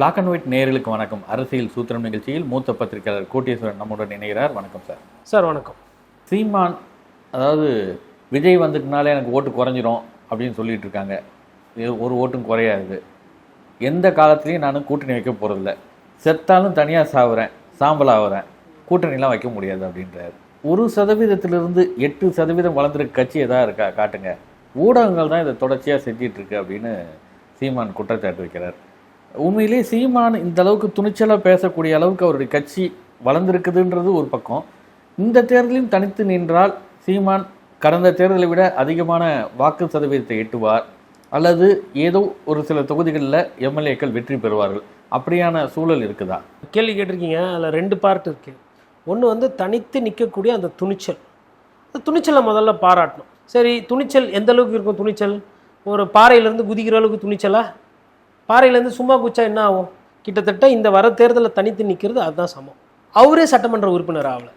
Black and white நேயர்களுக்கு வணக்கம். அரசியல் சூத்திரம் நிகழ்ச்சியில் மூத்த பத்திரிகையாளர் கோட்டீஸ்வரன் நம்முடன் இணைகிறார். வணக்கம் சார் சார் வணக்கம். சீமான் அதாவது விஜய் வந்துட்டுனாலே எனக்கு ஓட்டு குறைஞ்சிரும் அப்படின்னு சொல்லிட்டு இருக்காங்க. ஒரு ஓட்டும் குறையாது. எந்த காலத்துலையும் நான் கூட்டணி வைக்க போகிறதில்ல செத்தாலும் தனியாக சாவுறேன் சாம்பல் ஆகுறேன் கூட்டணிலாம் வைக்க முடியாது அப்படின்றாரு. ஒரு சதவீதத்திலிருந்து எட்டு சதவீதம் வளர்ந்துருக்க கட்சி எதாவது இருக்கா? காட்டுங்க. ஊடகங்கள் தான் இதை தொடர்ச்சியாக செஞ்சிட்டு இருக்கு அப்படின்னு சீமான் குற்றச்சாட்டு வைக்கிறார். உண்மையிலேயே சீமான் இந்த அளவுக்கு துணிச்சலாக பேசக்கூடிய அளவுக்கு அவருடைய கட்சி வளர்ந்துருக்குதுன்றது ஒரு பக்கம். இந்த தேர்தலையும் தனித்து நின்றால் சீமான் கடந்த தேர்தலை விட அதிகமான வாக்கு சதவீதத்தை எட்டுவார். அல்லது ஏதோ ஒரு சில தொகுதிகளில் எம்எல்ஏக்கள் வெற்றி பெறுவார்கள். அப்படியான சூழல் இருக்குதா? கேள்வி கேட்டிருக்கீங்க. அதில் ரெண்டு பார்ட் இருக்கு. ஒன்று வந்து தனித்து நிற்கக்கூடிய அந்த துணிச்சல். அந்த துணிச்சலை முதல்ல பாராட்டணும். சரி துணிச்சல் எந்த அளவுக்கு இருக்கும் துணிச்சல்? ஒரு பாறையிலேருந்து குதிக்கிற அளவுக்கு துணிச்சலாக பாறையிலேருந்து சும்மா குச்சா என்ன ஆகும்? கிட்டத்தட்ட இந்த வர தேர்தலில் தனித்து நிற்கிறது அதுதான் சமம். அவரே சட்டமன்ற உறுப்பினர் ஆகலை.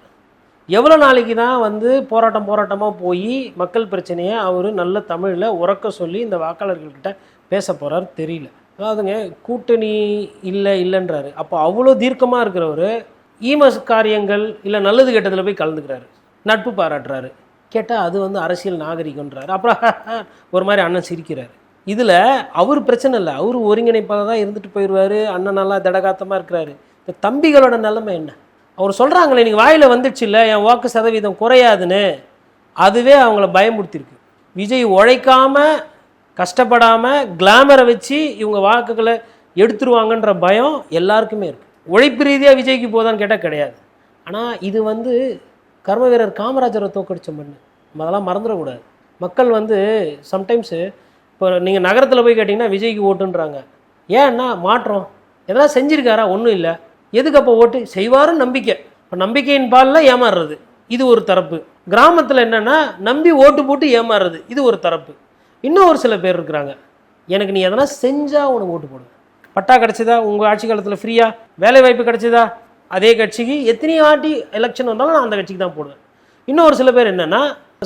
எவ்வளோ நாளைக்கு தான் வந்து போராட்டம் போராட்டமாக போய் மக்கள் பிரச்சனையை அவர் நல்ல தமிழில் உறக்க சொல்லி இந்த வாக்காளர்கள்கிட்ட பேச போகிறார் தெரியல. அதாவதுங்க கூட்டணி இல்லை இல்லைன்றாரு. அப்போ அவ்வளோ தீர்க்கமாக இருக்கிறவர் ஈமஸ் காரியங்கள் இல்லை நல்லது கெட்டதில் போய் கலந்துக்கிறாரு. நட்பு பாராட்டுறாரு. கேட்டால் அது வந்து அரசியல் நாகரிகன்றார் அப்புறம் ஒரு மாதிரி அண்ணன் சிரிக்கிறாரு. இதில் அவர் பிரச்சனை இல்லை. அவர் ஒருங்கிணைப்பாக தான் இருந்துட்டு போயிடுவார் அண்ணன் நல்லா திடகாத்தமாக இருக்கிறாரு. இந்த தம்பிகளோட நிலைமை என்ன? அவர் சொல்கிறாங்களே நீங்கள் வாயில் வந்துடுச்சு இல்லை என் வாக்கு சதவீதம் குறையாதுன்னு. அதுவே அவங்கள பயமுறுத்திருக்கு. விஜய் உழைக்காமல் கஷ்டப்படாமல் கிளாமரை வச்சு இவங்க வாக்குகளை எடுத்துருவாங்கன்ற பயம் எல்லாருக்குமே இருக்குது உழைப்பு ரீதியாக விஜய்க்கு போதான்னு கேட்டால் கிடையாது. ஆனால் இது வந்து கர்ம வீரர் காமராஜரை தோக்கடிச்ச மண் நம்ம அதெல்லாம் மறந்துடக்கூடாது. மக்கள் வந்து சம்டைம்ஸு இப்போ நீங்கள் நகரத்தில் போய் கேட்டிங்கன்னா விஜய்க்கு ஓட்டுன்றாங்க. ஏன்னா மாற்றம். எதனால் செஞ்சுருக்காரா? ஒன்றும் இல்லை. எதுக்கு அப்போ ஓட்டு? செய்வாரும் நம்பிக்கை. இப்போ நம்பிக்கையின் பாலில் ஏமாறுறது. இது ஒரு தரப்பு. கிராமத்தில் என்னென்னா நம்பி ஓட்டு போட்டு ஏமாறுறது. இது ஒரு தரப்பு. இன்னும் ஒரு சில பேர் இருக்கிறாங்க. எனக்கு நீ எதனா செஞ்சால் உனக்கு ஓட்டு போடுவேன் பட்டா கிடச்சிதா? உங்கள் ஆட்சி காலத்தில் ஃப்ரீயாக வேலை வாய்ப்பு கிடச்சிதா? அதே கட்சிக்கு எத்தனை ஆட்டி எலெக்ஷன் வந்தாலும் நான் அந்த கட்சிக்கு தான் போடுவேன். இன்னும் ஒரு சில பேர் என்னென்னா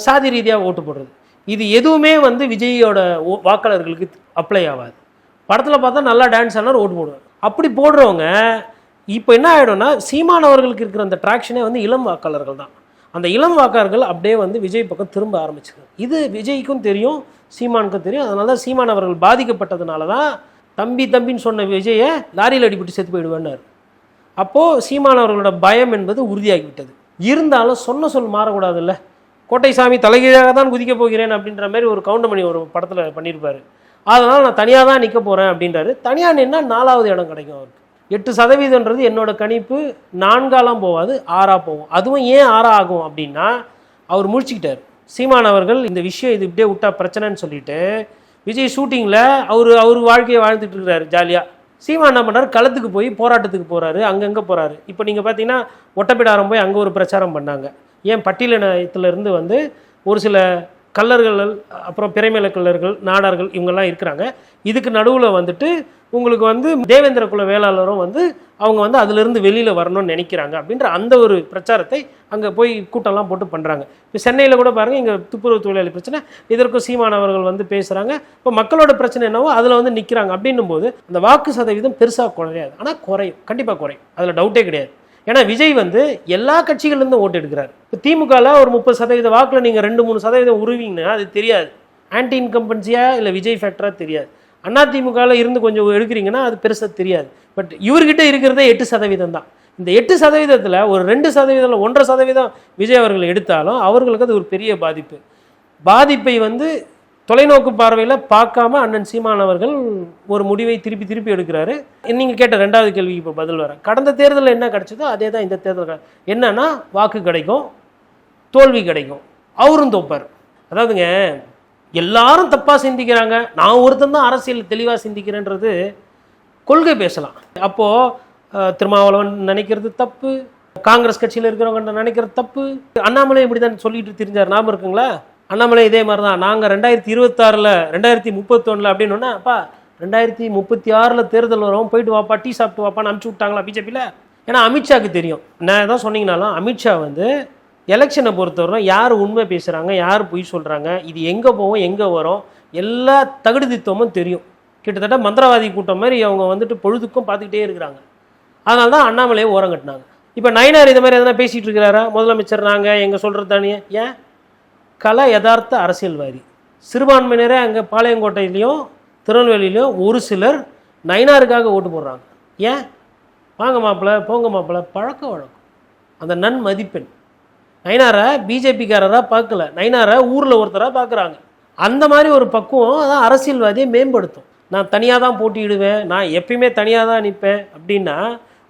சாதி ரீதியாக ஓட்டு போடுறது. இது எதுவுமே வந்து விஜயோட ஓ- வாக்காளர்களுக்கு அப்ளை ஆகாது. படத்தில் பார்த்தா நல்லா டான்ஸ் ஆனாலும் ஓட்டு போடுவார். அப்படி போடுறவங்க இப்போ என்ன ஆகிடும்னா சீமானவர்களுக்கு இருக்கிற அந்த ட்ராக்ஷனே வந்து இளம் வாக்காளர்கள் தான். அந்த இளம் வாக்காளர்கள் அப்படியே வந்து விஜய் பக்கம் திரும்ப ஆரம்பிச்சிருக்காங்க இது விஜய்க்கும் தெரியும் சீமானுக்கும் தெரியும். அதனால தான் சீமான் அவர்கள் பாதிக்கப்பட்டதுனால தான் தம்பி தம்பின்னு சொன்ன விஜயை லாரியில் அடிபட்டு செத்து போயிடுவேன்னாரு. அப்போது சீமான் அவர்களோட பயம் என்பது உறுதியாகிவிட்டது. இருந்தாலும் சொன்ன சொல் மாறக்கூடாதுல்ல. கோட்டைசாமி தலைகீழாக தான் குதிக்க போகிறேன் அப்படின்ற மாதிரி ஒரு கவுண்டமணி ஒரு படத்தில் பண்ணியிருப்பாரு. அதனால் நான் தனியாக தான் நிற்க போகிறேன் அப்படின்றாரு. தனியாக நின்னா நாலாவது இடம் கிடைக்கும் அவருக்கு. எட்டு சதவீதம்ன்றது என்னோட கணிப்பு. நான்காலாம் போகாது ஆறாக போகும் அதுவும் ஏன் ஆறாக ஆகும் அப்படின்னா அவர் முடிச்சுக்கிட்டார் சீமான் அவர்கள் இந்த விஷயம் இது இப்படியே விட்டா பிரச்சனைன்னு சொல்லிட்டு விஜய் ஷூட்டிங்கில் அவர் அவர் வாழ்க்கையை வாழ்ந்துட்டு இருக்கிறாரு ஜாலியாக சீமா என்ன பண்ணாரு? களத்துக்கு போய் போராட்டத்துக்கு போகிறாரு அங்கங்கே போகிறாரு இப்போ நீங்கள் பார்த்தீங்கன்னா ஒட்டப்பிடாரம் போய் அங்கே ஒரு பிரச்சாரம் பண்ணாங்க. ஏன் பட்டியலினத்திலிருந்து வந்து ஒரு சில கல்லர்கள் அப்புறம் பிறைமேல கல்லர்கள் நாடார்கள் இவங்கெல்லாம் இருக்கிறாங்க. இதுக்கு நடுவில் வந்துட்டு உங்களுக்கு வந்து தேவேந்திர குல வேளாளரும் வந்து அவங்க வந்து அதுலேருந்து வெளியில் வரணும்னு நினைக்கிறாங்க அப்படின்ற அந்த ஒரு பிரச்சாரத்தை அங்கே போய் கூட்டம்லாம் போட்டு பண்ணுறாங்க இப்போ சென்னையில் கூட பாருங்கள் இங்கே துப்புரவு தொழிலாளி பிரச்சனை இதற்கும் சீமானவர்கள் வந்து பேசுகிறாங்க இப்போ மக்களோட பிரச்சனை என்னவோ அதில் வந்து நிற்கிறாங்க அப்படின்னும் போது அந்த வாக்கு சதவீதம் பெருசாக குறையாது. ஆனால் குறையும். கண்டிப்பாக குறையும். அதில் டவுட்டே கிடையாது. ஏன்னா விஜய் வந்து எல்லா கட்சிகள்லேருந்து ஓட்டு எடுக்கிறார். இப்போ திமுகவில் ஒரு முப்பது சதவீத வாக்கில் நீங்கள் ரெண்டு மூணு சதவீதம் உருவீங்கன்னா அது தெரியாது. ஆன்டி இன்கம்பன்சியா இல்லை விஜய் ஃபேக்டரா தெரியாது. அண்ணா திமுகவில் இருந்து கொஞ்சம் எடுக்கிறீங்கன்னா அது பெருசாக தெரியாது. பட் இவர்கிட்ட இருக்கிறதே எட்டு சதவீதம் தான். இந்த எட்டு சதவீதத்தில் ஒரு ரெண்டு சதவீதம் ஒன்றரை சதவீதம் விஜய் அவர்கள் எடுத்தாலும் அவர்களுக்கு அது ஒரு பெரிய பாதிப்பு. பாதிப்பை வந்து தொலைநோக்கு பார்வையில் பார்க்காம அண்ணன் சீமான் அவர்கள் ஒரு முடிவை திருப்பி திருப்பி எடுக்கிறாரு. நீங்கள் கேட்ட ரெண்டாவது கேள்விக்கு இப்போ பதில் வரேன். கடந்த தேர்தலில் என்ன கிடைச்சதோ அதே தான் இந்த தேர்தல் என்னன்னா வாக்கு கிடைக்கும் தோல்வி கிடைக்கும். அவரும் தோப்பார். அதாவதுங்க எல்லாரும் தப்பாக சிந்திக்கிறாங்க. நான் ஒருத்தன் தான் அரசியல் தெளிவாக சிந்திக்கிறேன்றது கொள்கை பேசலாம். அப்போது திருமாவளவன் நினைக்கிறது தப்பு காங்கிரஸ் கட்சியில் இருக்கிறவங்க நினைக்கிறது தப்பு. அண்ணாமலை இப்படி தான் சொல்லிட்டு தெரிஞ்சார். நாம இருக்குங்களா? அண்ணாமலை இதே மாதிரி தான் நாங்கள் ரெண்டாயிரத்தி இருபத்தாறில் ரெண்டாயிரத்தி முப்பத்தொன்னில் அப்படின்னு அப்பா ரெண்டாயிரத்தி முப்பத்தி ஆறில் தேர்தல் வரும் போயிட்டு வாப்பா டீ சாப்பிட்டு வாப்பான்னு அனுப்பிச்சி விட்டாங்களா பிஜேபியில்? ஏன்னா அமித்ஷாக்கு தெரியும். நான் தான் சொன்னீங்கனாலும் அமித்ஷா வந்து எலெக்ஷனை பொறுத்தவரை யார் உண்மை பேசுகிறாங்க யார் பொய் சொல்கிறாங்க இது எங்கே போகும் எங்கே வரும் எல்லா தகுதித்துவமும் தெரியும். கிட்டத்தட்ட மந்திரவாதி கூட்டம் மாதிரி அவங்க வந்துட்டு பொழுதுக்கும் பார்த்துக்கிட்டே இருக்கிறாங்க. அதனால தான் அண்ணாமலையை ஓரம் கட்டினாங்க. இப்போ நயனார் இதை மாதிரி எதனா பேசிகிட்டு இருக்கிறாரா? முதலமைச்சர் நாங்கள் எங்கள் சொல்கிறது தானே? ஏன்? கல யதார்த்த அரசியல்வாதி. சிறுபான்மையினரே அங்கே பாளையங்கோட்டையிலையும் திருநெல்வேலியிலையும் ஒரு சிலர் நயினாருக்காக ஓட்டு போடுறாங்க. ஏன்? வாங்க மாப்பிள்ள போங்க மாப்பிள்ள பழக்க வழக்கம். அந்த நன் மதிப்பெண் நயினாரை பிஜேபிக்காரராக பார்க்கல. நயினாரை ஊரில் ஒருத்தராக பார்க்குறாங்க. அந்த மாதிரி ஒரு பக்குவம் அதான் அரசியல்வாதியை மேம்படுத்தும். நான் தனியாக தான் போட்டியிடுவேன் நான் எப்பயுமே தனியாக தான் நிற்பேன் அப்படின்னா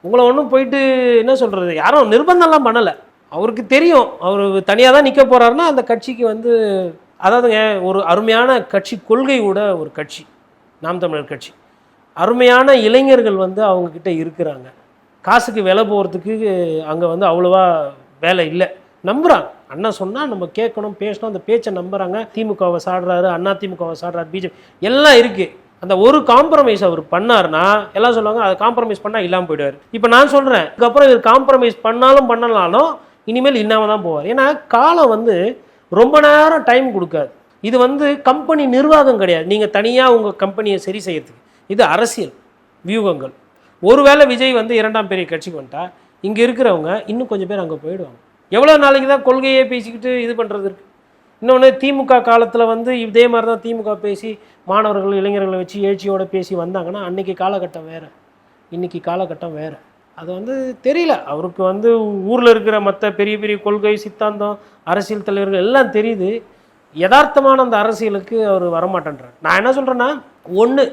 உங்களை ஒன்றும் போயிட்டு என்ன சொல்கிறது யாரும் நிர்பந்தம்லாம் பண்ணலை. அவருக்கு தெரியும். அவர் தனியாக தான் நிற்க போகிறாருன்னா அந்த கட்சிக்கு வந்து அதாவதுங்க ஒரு அருமையான கட்சி கொள்கையோட ஒரு கட்சி. நாம் தமிழர் கட்சி. அருமையான இளைஞர்கள் வந்து அவங்கக்கிட்ட இருக்கிறாங்க. காசுக்கு விலை போகிறதுக்கு அங்கே வந்து அவ்வளோவா வேலை இல்லை. நம்புகிறாங்க அண்ணன் சொன்னால் நம்ம கேட்கணும் பேசணும் அந்த பேச்சை நம்புகிறாங்க திமுகவை சாடுறாரு அண்ணா திமுகவை சாடுறாரு பிஜேபி எல்லாம் இருக்குது அந்த ஒரு காம்ப்ரமைஸ் அவர் பண்ணாருன்னா எல்லாம் சொல்லுவாங்க அதை காம்ப்ரமைஸ் பண்ணால் இல்லாமல் போயிடுவார். இப்போ நான் சொல்கிறேன் இதுக்கப்புறம் இவர் காம்ப்ரமைஸ் பண்ணாலும் பண்ணலாலும் இனிமேல் இல்லாமல் தான் போவார். ஏன்னா காலம் வந்து ரொம்ப நேரம் டைம் கொடுக்காது. இது வந்து கம்பெனி நிர்வாகம் கிடையாது. நீங்கள் தனியாக உங்கள் கம்பெனியை சரி செய்யறதுக்கு. இது அரசியல் வியூகங்கள். ஒருவேளை விஜய் வந்து இரண்டாம் பெரிய கட்சிக்கு வந்துட்டா இங்கே இருக்கிறவங்க இன்னும் கொஞ்சம் பேர் அங்கே போயிடுவாங்க. எவ்வளோ நாளைக்கு தான் கொள்கையை பேசிக்கிட்டு இது பண்ணுறது இருக்கு? இன்னொன்று திமுக காலத்தில் வந்து இதே மாதிரி தான் திமுக பேசி மாணவர்கள் இளைஞர்களை வச்சு எழுச்சியோடு பேசி வந்தாங்கன்னா அன்னைக்கு காலகட்டம் வேறு. இன்னைக்கு காலகட்டம் வேறு. அது வந்து தெரியல. அவருக்கு வந்து ஊரில் இருக்கிற மற்ற பெரிய பெரிய கொள்கை சித்தாந்தம் அரசியல் தலைவர்கள் எல்லாம் தெரியுது. யதார்த்தமான அந்த அரசியலுக்கு அவர் வரமாட்டேன்றார். நான் என்ன சொல்கிறேன்னா ஒன்று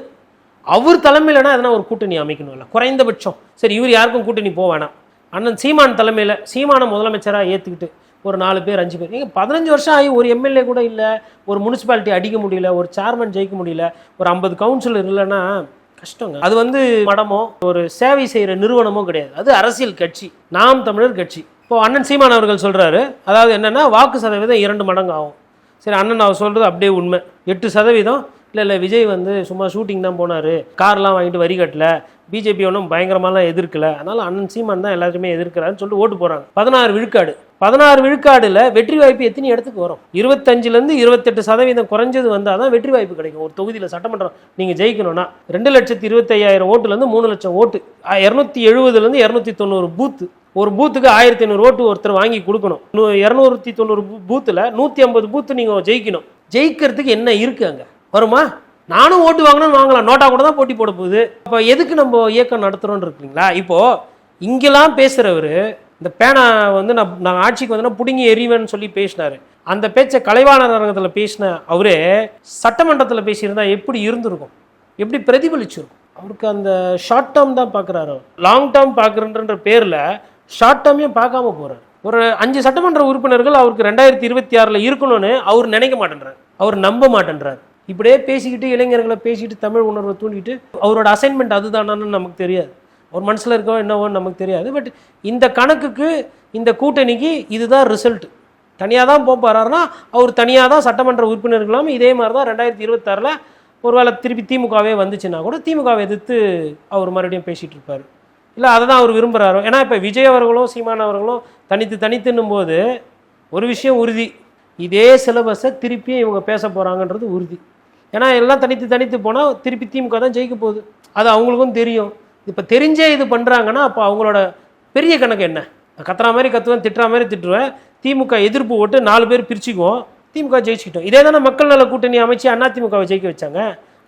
அவர் தலைமையிலனா எதனா ஒரு கூட்டணி அமைக்கணும்ல. குறைந்தபட்சம். சரி இவர் யாருக்கும் கூட்டணி போக வேணாம். அண்ணன் சீமான் தலைமையில் சீமானை முதலமைச்சராக ஏற்றுக்கிட்டு ஒரு நாலு பேர் அஞ்சு பேர். நீங்கள் பதினஞ்சு வருஷம் ஆகி ஒரு எம்எல்ஏ கூட இல்லை ஒரு முனிசிபாலிட்டி அடிக்க முடியல ஒரு சேர்மன் ஜெயிக்க முடியல ஒரு ஐம்பது கவுன்சிலர் இல்லைன்னா கஷ்டங்க. அது வந்து மடமோ ஒரு சேவை செய்கிற நிறுவனமோ கிடையாது. அது அரசியல் கட்சி. நாம் தமிழர் கட்சி. இப்போ அண்ணன் சீமான் அவர்கள் சொல்கிறாரு அதாவது என்னென்னா வாக்கு சதவீதம் இரண்டு மடங்கு ஆகும் சரி அண்ணன் அவர் சொல்கிறது அப்படியே உண்மை. எட்டு சதவீதம் இல்லை இல்லை விஜய் வந்து சும்மா ஷூட்டிங் தான் போனார். கார்லாம் வாங்கிட்டு வரி கட்டல. பிஜேபி ஒன்றும் பயங்கரமாலாம் எதிர்க்கல. அதனால அண்ணன் சீமான் தான் எல்லாருமே எதிர்க்கிறாருன்னு சொல்லிட்டு ஓட்டு போகிறாங்க பதினாறு விழுக்காடு. பதினாறு விழுக்காடுல வெற்றி வாய்ப்பு எத்தனை இடத்துக்கு வரும்? இருபத்தஞ்சிலேருந்து இருபத்தெட்டு சதவீதம் குறைஞ்சது வந்தால் தான் வெற்றி வாய்ப்பு கிடைக்கும். ஒரு தொகுதியில் சட்டமன்றம் நீங்கள் ஜெயிக்கணும்னா ரெண்டு லட்சத்தி இருபத்தையாயிரம் ஓட்டுலேருந்து மூணு லட்சம் ஓட்டு. இரநூத்தி எழுபதுலேருந்து இரநூத்தி தொண்ணூறு பூத்து ஒரு பூத்துக்கு ஆயிரத்தி ஐநூறு ஓட்டு ஒருத்தர் வாங்கி கொடுக்கணும். நூ- இரநூத்தி தொண்ணூறு பூத்தில் நூற்றி ஐம்பது பூத்து நீங்கள் ஜெயிக்கணும். ஜெயிக்கிறதுக்கு என்ன இருக்குது அங்கே? வருமா? நானும் ஓட்டு வாங்கணும்னு வாங்கலாம். நோட்டா கூட தான் போட்டி போட போகுது. அப்போ எதுக்கு நம்ம இயக்கம் நடத்துகிறோன்னு இருக்குங்களா? இப்போது இங்கெல்லாம் பேசுகிறவர் இந்த பேனா வந்து நான் நான் ஆட்சிக்கு வந்தேன்னா பிடுங்கி எறிவேன்னு சொல்லி பேசினார். அந்த பேச்சை கலைவாணர் அரங்கத்தில் பேசின அவரே சட்டமன்றத்தில் பேசியிருந்தா எப்படி இருந்திருக்கும்? எப்படி பிரதிபலிச்சிருக்கும்? அவருக்கு அந்த ஷார்ட் டேர்ம் தான் பார்க்குறாரு அவர். லாங் டேர்ம் பார்க்குறன்ற பேரில் ஷார்ட் டேர்மையும் பார்க்காம போகிறார் ஒரு அஞ்சு சட்டமன்ற உறுப்பினர்கள் அவருக்கு ரெண்டாயிரத்தி இருபத்தி ஆறில் இருக்கணும்னு அவர் நினைக்க மாட்டேன்றார். அவர் நம்ப மாட்டேன்றார். இப்படியே பேசிக்கிட்டு இளைஞர்களை பேசிக்கிட்டு தமிழ் உணர்வை தூண்டிட்டு அவரோட அசைன்மெண்ட் அதுதானான்னு நமக்கு தெரியாது. ஒரு மனசில் இருக்கோ என்னவோன்னு நமக்கு தெரியாது. பட் இந்த கணக்குக்கு இந்த கூட்டணிக்கு இதுதான் ரிசல்ட் தனியாக தான் போக போகிறாருன்னா அவர் தனியாக தான் சட்டமன்ற உறுப்பினர்களும். இதே மாதிரி தான் ரெண்டாயிரத்தி இருபத்தாறில் ஒருவேளை திருப்பி திமுகவே வந்துச்சுன்னா கூட திமுகவை எதிர்த்து அவர் மறுபடியும் பேசிகிட்டு இருப்பார். இல்லை அதை தான் அவர் விரும்புகிறாரோ ஏன்னா இப்போ விஜய் அவர்களும் சீமான் அவர்களும் தனித்து தனித்துன்னும் போது ஒரு விஷயம் உறுதி. இதே சிலபஸை திருப்பியும் இவங்க பேச போகிறாங்கன்றது உறுதி. ஏன்னா எல்லாம் தனித்து தனித்து போனால் திருப்பி திமுக தான் ஜெயிக்க போகுது. அது அவங்களுக்கும் தெரியும். இப்போ தெரிஞ்சே இது பண்ணுறாங்கன்னா அப்போ அவங்களோட பெரிய கணக்கு என்ன? கத்துற மாதிரி கத்துவேன் திட்டுற மாதிரி திட்டுவேன். திமுக எதிர்ப்பு ஓட்டு நாலு பேர் பிரிச்சுக்குவோம். திமுக ஜெயிச்சுக்கிட்டோம். இதே தானே மக்கள் நல கூட்டணி அமைச்சு அண்ணா திமுகவை ஜெயிக்க வச்சாங்க.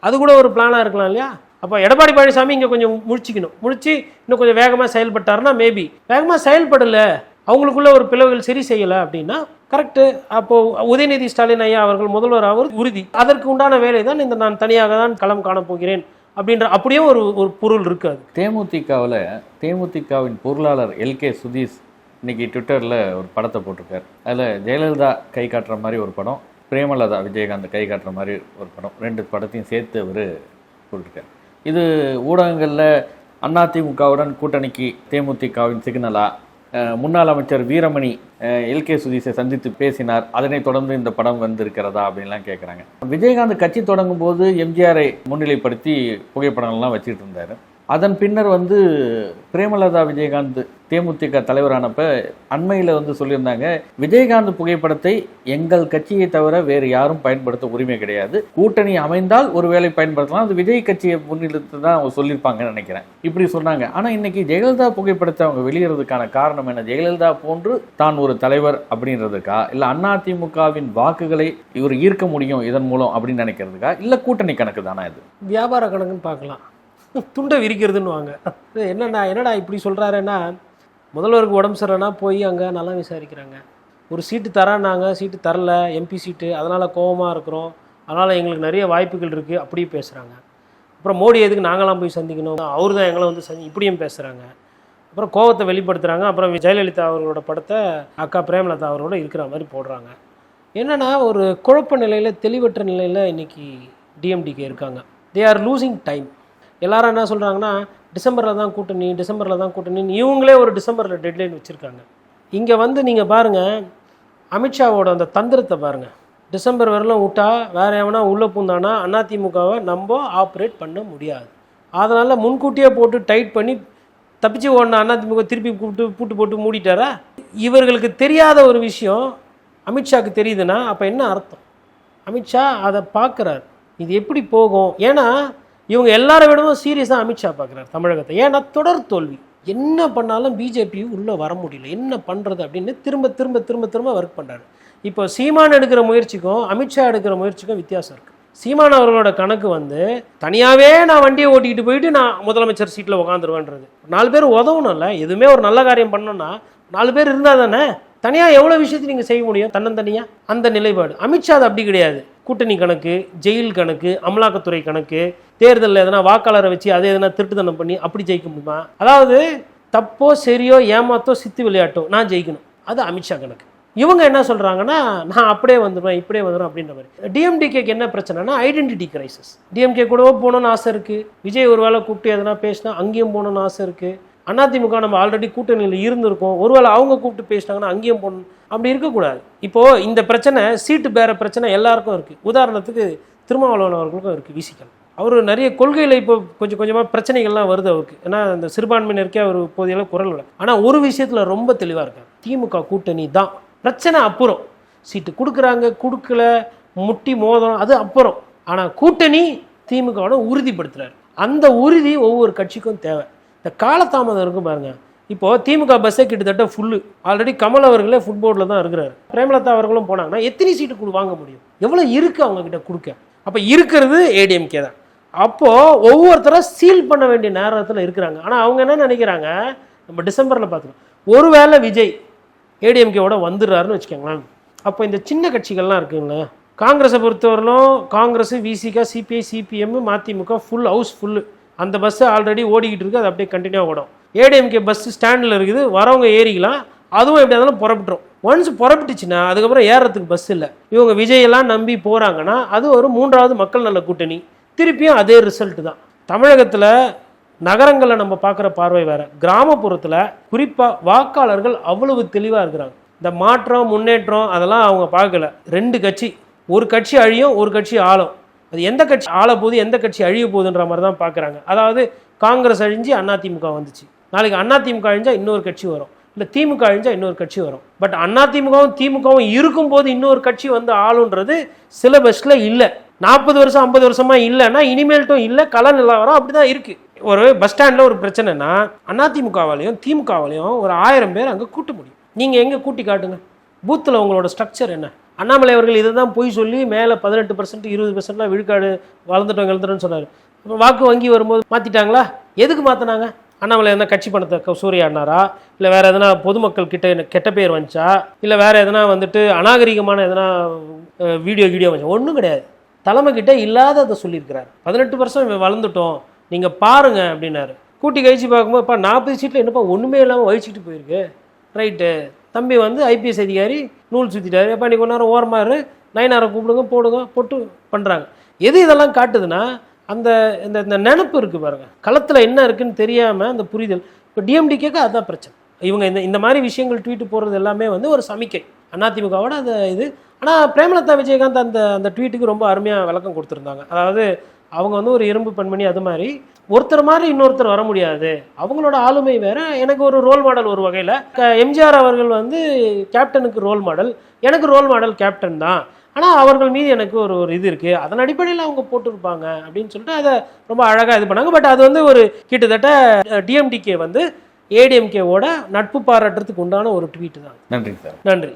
அது கூட ஒரு பிளானாக இருக்கலாம் இல்லையா? அப்போ எடப்பாடி பழனிசாமி இங்கே கொஞ்சம் முழிச்சிக்கணும். முழிச்சு இன்னும் கொஞ்சம் வேகமாக செயல்பட்டாருன்னா மேபி வேகமாக செயல்படலை. அவங்களுக்குள்ள ஒரு பிளவுகள் சரி செய்யலை அப்படின்னா கரெக்டு அப்போது உதயநிதி ஸ்டாலின் ஐயா அவர்கள் முதல்வர் அவர் உறுதி. அதற்கு உண்டான வேலை தான் இந்த நான் தனியாக தான் களம் காணப்போகிறேன் அப்படின்ற அப்படியே ஒரு ஒரு பொருள் இருக்காது. தேமுதிகவில் தேமுதிகவின் பொருளாளர் எல்கே சுதீஷ் இன்னைக்கு ட்விட்டரில் ஒரு படத்தை போட்டிருக்காரு. அதில் ஜெயலலிதா கை காட்டுற மாதிரி ஒரு படம் பிரேமலதா விஜயகாந்த் கை காட்டுற மாதிரி ஒரு படம் ரெண்டு படத்தையும் சேர்த்து அவர் போட்டிருக்காரு. இது ஊடகங்களில் அதிமுகவுடன் கூட்டணிக்கு தேமுதிகவின் சிக்னலா? முன்னாள் அமைச்சர் வீரமணி எல்கே சுதீஷை சந்தித்து பேசினார். அதனைத் தொடர்ந்து இந்த படம் வந்திருக்கிறதா அப்படின்லாம் கேட்குறாங்க விஜயகாந்த் கட்சி தொடங்கும் போது எம்ஜிஆரை முன்னிலைப்படுத்தி புகைப்படங்கள்லாம் வச்சுட்டு இருந்தார். அதன் பின்னர் வந்து பிரேமலதா விஜயகாந்த் தேமுதிக தலைவரானப்ப அண்மையில் வந்து சொல்லியிருந்தாங்க விஜயகாந்த் புகைப்படத்தை எங்கள் கட்சியை தவிர வேறு யாரும் பயன்படுத்த உரிமை கிடையாது. கூட்டணி அமைந்தால் ஒருவேளை பயன்படுத்தலாம். அது விஜய் கட்சியை முன்னிறுத்து தான் அவங்க சொல்லியிருப்பாங்கன்னு நினைக்கிறேன். இப்படி சொன்னாங்க. ஆனால் இன்னைக்கு ஜெயலலிதா புகைப்படத்தை அவங்க வெளியிடுறதுக்கான காரணம் என்ன? ஜெயலலிதா போன்று தான் ஒரு தலைவர் அப்படின்றதுக்கா? இல்லை அதிமுகவின் வாக்குகளை இவர் ஈர்க்க முடியும் இதன் மூலம் அப்படின்னு நினைக்கிறதுக்கா? இல்லை கூட்டணி கணக்கு தானா இது? வியாபார கணக்குன்னு பார்க்கலாம். துண்டை விரிக்கிறதுன்னு வாங்க என்னண்ணா என்னடா இப்படி சொல்கிறாருன்னா முதல்வருக்கு உடம்பு சரியில்லைனா போய் அங்கே நல்லா விசாரிக்கிறாங்க. ஒரு சீட்டு தரானாங்க சீட்டு தரல எம்பி சீட்டு அதனால் கோவமாக இருக்கிறோம். அதனால் எங்களுக்கு நிறைய வாய்ப்புகள் இருக்குது அப்படியே பேசுகிறாங்க அப்புறம் மோடி எதுக்கு நாங்களாம் போய் சந்திக்கணும்? அவர் தான் எங்களை வந்து சந்தி இப்படியும் பேசுகிறாங்க அப்புறம் கோவத்தை வெளிப்படுத்துகிறாங்க அப்புறம் ஜெயலலிதா அவர்களோட படத்தை அக்கா பிரேமலதா அவரோட இருக்கிற மாதிரி போடுறாங்க. என்னன்னா ஒரு குழப்ப நிலையில் தெளிவற்ற நிலையில் இன்னைக்கு டிஎம்டிகே இருக்காங்க. தே ஆர் லூசிங் டைம் எல்லாரும் என்ன சொல்கிறாங்கன்னா டிசம்பரில் தான் கூட்டணி டிசம்பரில் தான் கூட்டணின்னு இவங்களே ஒரு டிசம்பரில் டெட்லைன் வச்சுருக்காங்க. இங்கே வந்து நீங்கள் பாருங்கள் அமித்ஷாவோட அந்த தந்திரத்தை பாருங்கள் டிசம்பர் வரலாம் விட்டா வேற எவனா உள்ளே பூந்தானா அதிமுகவை நம்ம ஆப்ரேட் பண்ண முடியாது. அதனால் முன்கூட்டியே போட்டு டைட் பண்ணி தப்பிச்சு ஓடின அதிமுக திருப்பி கூப்பிட்டு பூட்டு போட்டு மூடிட்டாரா? இவர்களுக்கு தெரியாத ஒரு விஷயம் அமித்ஷாவுக்கு தெரியுதுன்னா அப்போ என்ன அர்த்தம்? அமித்ஷா அதை பார்க்குறாரு. இது எப்படி போகும்? ஏன்னா இவங்க எல்லாரை விடவும் சீரியஸாக அமித்ஷா பார்க்குறாரு தமிழகத்தை. ஏன்னா தொடர் தோல்வி. என்ன பண்ணாலும் பிஜேபி உள்ளே வர முடியல. என்ன பண்ணுறது அப்படின்னு திரும்ப திரும்ப திரும்ப திரும்ப ஒர்க் பண்ணுறாரு இப்போ சீமான் எடுக்கிற முயற்சிக்கும் அமித்ஷா எடுக்கிற முயற்சிக்கும் வித்தியாசம் இருக்குது சீமான் அவர்களோட கணக்கு வந்து தனியாகவே நான் வண்டியை ஓட்டிக்கிட்டு போயிட்டு நான் முதலமைச்சர் சீட்டில் உக்காந்துருவேன்றது. நாலு பேர் உதவணும்ல. எதுவுமே ஒரு நல்ல காரியம் பண்ணணும்னா நாலு பேர் இருந்தால் தானே? தனியாக எவ்வளோ விஷயத்தை நீங்கள் செய்ய முடியும்? தன்னந்தனியாக அந்த நிலைப்பாடு. அமித்ஷா அது அப்படி கிடையாது. கூட்டணி கணக்கு ஜெயில் கணக்கு அமலாக்கத்துறை கணக்கு தேர்தலில் எதனா வாக்காளரை வச்சு அதை எதனா திருட்டுத்தனம் பண்ணி அப்படி ஜெயிக்க முடியுமா? அதாவது தப்போ சரியோ ஏமாத்தோ சித்து விளையாட்டோ நான் ஜெயிக்கணும். அது அமித்ஷா கணக்கு. இவங்க என்ன சொல்கிறாங்கன்னா நான் அப்படியே வந்துடுவேன் இப்படியே வந்துடும் அப்படின்ற மாதிரி. டிஎம்டிகேக்கு என்ன பிரச்சனைனா ஐடென்டிட்டி கிரைசிஸ் டிஎம்கே கூடவோ போகணும்னு ஆசை இருக்குது விஜய் ஒரு வேளை கூப்பிட்டு எதனா பேசினா அங்கேயும் போகணும்னு ஆசை இருக்குது அதிமுக நம்ம ஆல்ரெடி கூட்டணியில் இருந்திருக்கோம். ஒருவேளை அவங்க கூப்பிட்டு பேசினாங்கன்னா அங்கேயும் போகணும். அப்படி இருக்கக்கூடாது. இப்போது இந்த பிரச்சனை சீட்டு பேர பிரச்சனை எல்லாருக்கும் இருக்குது உதாரணத்துக்கு திருமாவளவன் அவர்களுக்கும் இருக்குது விசிக்கல் அவர் நிறைய கொள்கையில் இப்போ கொஞ்சம் கொஞ்சமாக பிரச்சனைகள்லாம் வருது அவருக்கு. ஏன்னா அந்த சிறுபான்மையினருக்கே அவர் போதியெல்லாம் குரல் இல்லை. ஆனால் ஒரு விஷயத்தில் ரொம்ப தெளிவாக இருக்காங்க திமுக கூட்டணி தான். பிரச்சனை அப்புறம். சீட்டு கொடுக்குறாங்க கொடுக்கல முட்டி மோதம் அது அப்புறம். ஆனால் கூட்டணி திமுகவோட உறுதிப்படுத்துறாரு. அந்த உறுதி ஒவ்வொரு கட்சிக்கும் தேவை. இந்த காலதாமதம் இருக்கும் பாருங்க. இப்போ திமுக பஸ்ஸே கிட்டத்தட்ட ஃபுல்லு ஆல்ரெடி கமல் அவர்களே ஃபுட்போர்டில் தான் இருக்கிறார். பிரேமலதா அவர்களும் போனாங்கன்னா எத்தனை சீட்டு வாங்க முடியும்? எவ்வளோ இருக்குது அவங்க கிட்ட கொடுக்க? அப்போ இருக்கிறது ஏடிஎம்கே தான். அப்போது ஒவ்வொருத்தரும் சீல் பண்ண வேண்டிய நேரத்தில் இருக்கிறாங்க. ஆனால் அவங்க என்ன நினைக்கிறாங்க? நம்ம டிசம்பரில் பார்த்துக்கலாம் ஒருவேளை விஜய் ஏடிஎம்கேவோட வந்துடுறாருன்னு வச்சுக்கோங்களேன். அப்போ இந்த சின்ன கட்சிகள்லாம் இருக்குங்களே காங்கிரஸை பொறுத்தவரையிலும் Congress Visika CPI CPM Mathimuka full house full அந்த பஸ்ஸு ஆல்ரெடி ஓடிக்கிட்டு இருக்குது அது அப்படியே கண்டினியூவாக ஓடும். ஏடிஎம்கே பஸ் ஸ்டாண்டில் இருக்குது வரவங்க ஏறிக்கலாம் அதுவும் எப்படி இருந்தாலும் புறப்பட்டுரும். ஒன்ஸ் புறப்பட்டுச்சுன்னா அதுக்கப்புறம் ஏறுறதுக்கு பஸ் இல்லை. இவங்க விஜயெல்லாம் நம்பி போகிறாங்கன்னா அது ஒரு மூன்றாவது மக்கள் நல கூட்டணி. திருப்பியும் அதே ரிசல்ட் தான். தமிழகத்தில் நகரங்களில் நம்ம பார்க்குற பார்வை வேற. கிராமப்புறத்தில் குறிப்பாக வாக்காளர்கள் அவ்வளவு தெளிவாக இருக்கிறாங்க. இந்த மாற்றம் முன்னேற்றம் அதெல்லாம் அவங்க பார்க்கல. ரெண்டு கட்சி. ஒரு கட்சி அழியும் ஒரு கட்சி ஆளும். அது எந்த கட்சி ஆள போகுது எந்த கட்சி அழிய போகுதுன்ற மாதிரி தான் பார்க்குறாங்க. அதாவது காங்கிரஸ் அழிஞ்சு அதிமுக வந்துச்சு. நாளைக்கு அதிமுக அழிஞ்சா இன்னொரு கட்சி வரும். இல்லை திமுக அழிஞ்சா இன்னொரு கட்சி வரும். பட் அதிமுகவும் திமுகவும் இருக்கும்போது இன்னொரு கட்சி வந்து ஆளுன்றது சிலபஸில் இல்லை. நாற்பது வருஷம் ஐம்பது வருஷமா இல்லைன்னா இனிமேல்ட்டும் இல்லை கல நிலவரம் அப்படி தான் இருக்குது ஒரு பஸ் ஸ்டாண்டில் ஒரு பிரச்சனைனா அதிமுகவாலையும் திமுகவாலையும் ஒரு ஆயிரம் பேர் அங்கே கூட்ட முடியும். நீங்கள் எங்கே கூட்டி காட்டுங்க? பூத்தில் உங்களோட ஸ்ட்ரக்சர் என்ன? அண்ணாமலை அவர்கள் இதை தான் பொய் சொல்லி மேலே பதினெட்டு பர்சன்ட் இருபது பர்சன்ட்லாம் விழுக்காடு வளர்ந்துட்டோம் எழுதுறோன்னு சொன்னார். இப்போ வாக்கு வங்கி வரும்போது மாற்றிட்டாங்களா எதுக்கு மாற்றினாங்க அண்ணாமலை எதனா கட்சி பணத்தை க- சூறையாடினாரா? இல்லை வேறு எதனா பொதுமக்கள் கிட்ட என்ன கெட்ட பேர் வந்துச்சா? இல்லை வேறு எதனா வந்துட்டு அநாகரிகமான எதனா வீடியோ வீடியோ வந்துச்சா? ஒன்றும் கிடையாது. தலைமை இல்லாத இல்லாததை சொல்லியிருக்கிறார். பதினெட்டு வருஷம் வளர்ந்துட்டோம் நீங்கள் பாருங்க அப்படின்னாரு. கூட்டி கழிச்சு பார்க்கும்போது இப்போ நாற்பது சீட்டில் என்னப்பா ஒன்றுமே இல்லாமல் வழிச்சிட்டு போயிருக்கு? ரைட்டு தம்பி வந்து ஐபிஎஸ் அதிகாரி நூல் சுற்றிட்டாரு எப்போ நீ கொஞ்ச நேரம் ஓரமாக இரு நயனாரை கூப்பிடுங்க போடுங்க போட்டு பண்ணுறாங்க எது இதெல்லாம் காட்டுதுன்னா அந்த இந்த இந்த நினப்பு இருக்குது பாருங்கள் களத்தில் என்ன இருக்குன்னு தெரியாமல் அந்த புரிதல். இப்போ டிஎம்டிகேக்கு அதுதான் பிரச்சனை. இவங்க இந்த இந்த மாதிரி விஷயங்கள் ட்வீட்டு போடுறது எல்லாமே வந்து ஒரு சமிக்கை. அதிமுகவோட அந்த இது ஆனால் பிரேமலதா விஜயகாந்த் அந்த அந்த ட்வீட்டுக்கு ரொம்ப அருமையாக விளக்கம் கொடுத்துருந்தாங்க. அதாவது அவங்க வந்து ஒரு இரும்பு பெண்மணி அது மாதிரி ஒருத்தர் மாதிரி இன்னொருத்தர் வர முடியாது. அவங்களோட ஆளுமை வேற. எனக்கு ஒரு ரோல் மாடல் ஒரு வகையில். எம்ஜிஆர் அவர்கள் வந்து கேப்டனுக்கு ரோல் மாடல் எனக்கு ரோல் மாடல் கேப்டன் தான். ஆனால் அவர்கள் மீது எனக்கு ஒரு ஒரு இது இருக்குது அதன் அடிப்படையில் அவங்க போட்டிருப்பாங்க அப்படின்னு சொல்லிட்டு அதை ரொம்ப அழகாக இது பண்ணாங்க. பட் அது வந்து ஒரு கிட்டத்தட்ட டிஎம்டிகே வந்து ஏடிஎம்கேவோட நட்பு பாராட்டுறதுக்கு உண்டான ஒரு ட்வீட் தான். நன்றிங்க சார். நன்றி.